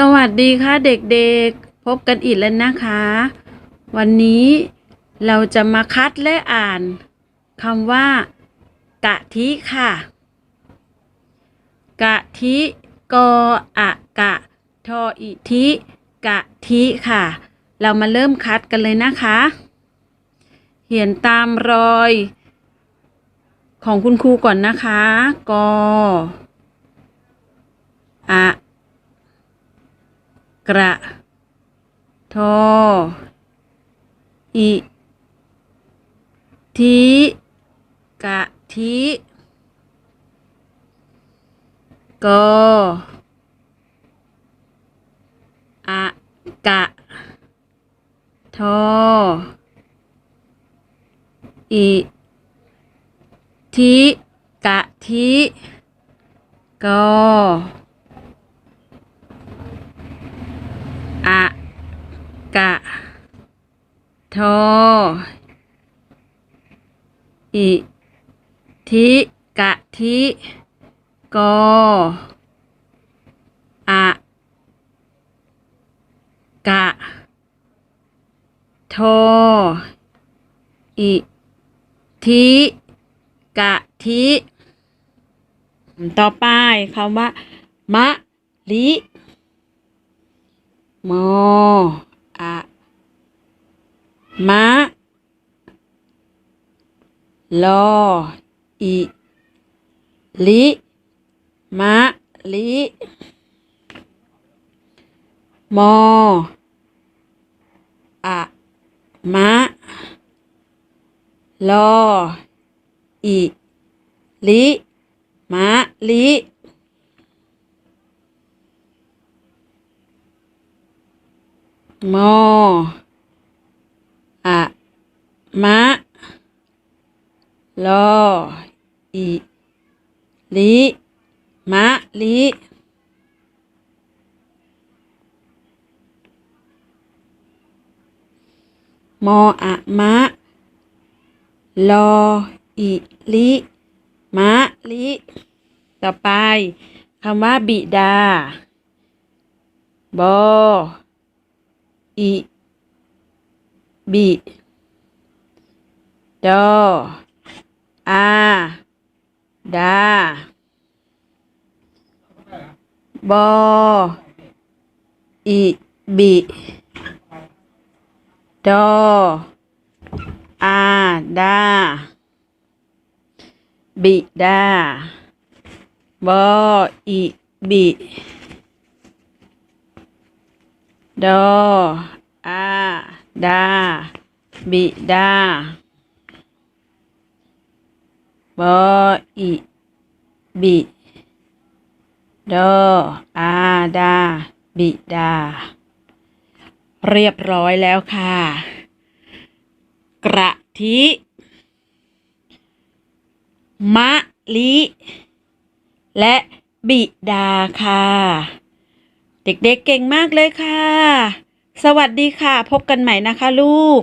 สวัสดีค่ะเด็กๆ พบกันอีกแล้วนะคะ วันนี้เราจะมาคัดและอ่านคำว่ากะทิค่ะ กะทิกออะกะ ทออิทิกะทิค่ะ เรามาเริ่มคัดกันเลยนะคะ เขียนตามรอย ของคุณครูก่อนนะคะ กออะ กระ ทอ อิทิกะทิกออะกะ ทอ อิทิกะทิกอ อะ กะ ทออิทิกะทิกออะกะทออิทิกะทิต่อไปคำว่ามะลิมอ มะลออิลิมะลิมออะมะลออิลิมะลิมออ มะลออิลิมะลิมออะมะลออิลิมะลิ ต่อไปคำว่าบิดา บออิบิ ดออาดาบออิบิดออาดาบิดาบออิบิดออาดาบิดา บออิบิดออาดา บิดา เรียบร้อยแล้วค่ะ กระทิ มะลิ และบิดาค่ะ เด็กๆเก่งมากเลยค่ะ สวัสดีค่ะ พบกันใหม่นะคะลูก